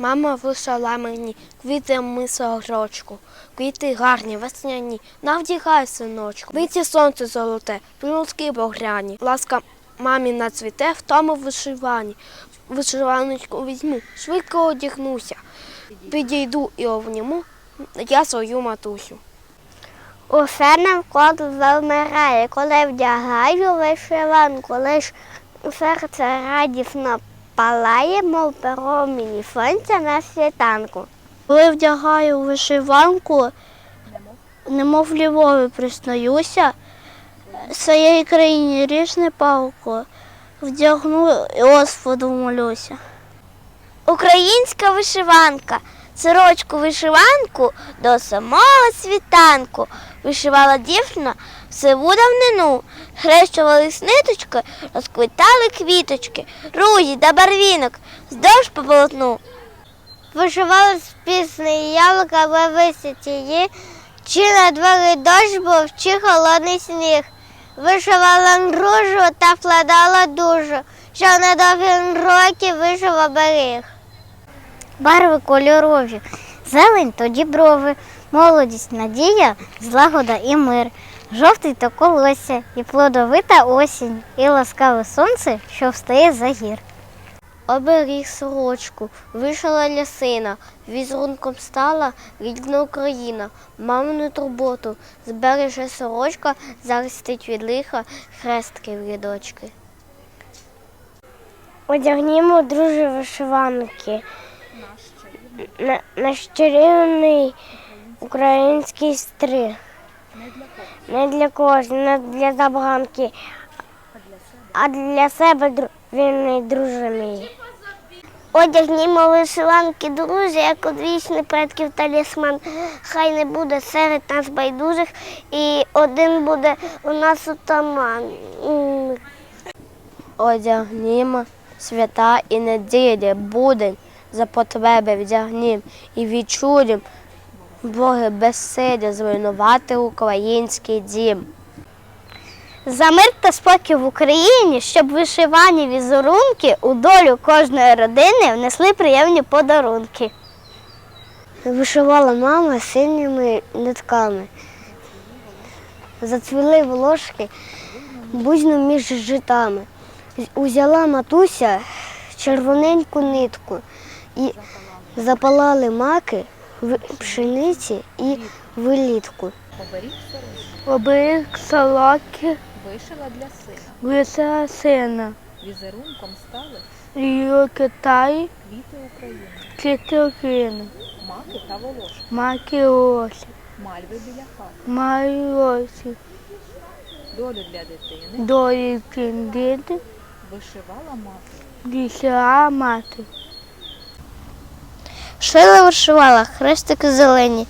Мама вишала мені квіти ми сорочку, квіти гарні, весняні, навдягай, синочку. Виті сонце золоте, плюски багряні. Ласка маміна цвіте в тому вишиванні. Вишиваночку візьму, швидко одягнуся. Підійду і обніму я свою матусю. Усе навколо завмирає, коли вдягаю вишиванку, лиш серце радісно палає, мов промені сонця на світанку. Коли вдягаю вишиванку, немов Львові приснаюся, своєї країні ріж не палку, вдягну і Господу молюся. Українська вишиванка. Сорочку вишиванку до самого світанку. Вишивала дівчина сиву давнину. Хрещувались ниточки, розквітали квіточки, рузі та барвінок, здовж по полотну. Вишивала з пісні яблука висоті чи на дворі дощ був, чи холодний сніг. Вишивала ружу та вкладала дуже, що на довгі роки вишив оберіг. Барви кольорові, зелень то діброви, молодість, надія, злагода і мир, жовтий то колосся, і плодовита осінь, і ласкаве сонце, що встає за гір. Оберіг сорочку, вишила для сина, візерунком стала рідна Україна, мамину турботу, збереже сорочка, захистить від лиха хрестки в рядочки. Одягнімо, друже, вишиванки. На, на щирівний український стриг. Не для когось, не для забаганки, а для себе дру- вільний друже мій. Одягнімо вишиванки, друзі, як одвічний предків талісман. Хай не буде серед нас байдужих, і один буде у нас отаман. Одягнімо свята і неділі, будень за потреби вдягнім і відчудім Боги безсилля зруйнувати український дім. За мир та спокій в Україні, щоб вишивані візерунки у долю кожної родини внесли приємні подарунки. Вишивала мама синіми нитками. Зацвіли волошки бузьно між житами. Узяла матуся червоненьку нитку і запалали маки пшениці і вилітку. Оберіг Оберіг солоки вишила для сина. виса сина, Візерунком стали і Китай, квіти України, Китокини, маки та волошки, маки осі, мальви біля хати, майосі, долю для дитини. Долі кіндити, вишивала мати. дісяа мати. Шила вишивала хрестики зелені,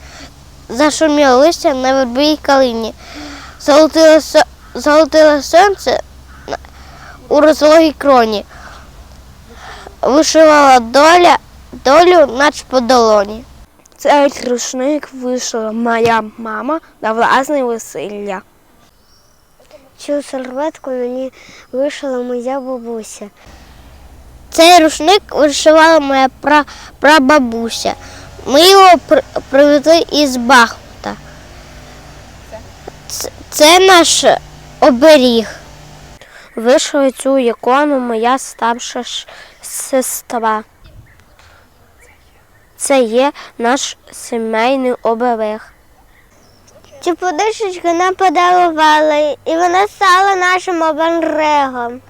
зашуміло листя на вербі й калині, золотило, золотило сонце у розлогій кроні, вишивала доля, долю нач по долоні. Цей рушник вишила моя мама на власне весілля. Цю серветку мені вишила моя бабуся. Цей рушник вишивала моя пра, прабабуся. Ми його при- привезли із Бахмута. Це, це наш оберіг. Вишила цю ікону моя старша сестра. Це є наш сімейний оберег. Цю подушечку нам подарували, і вона стала нашим оберегом.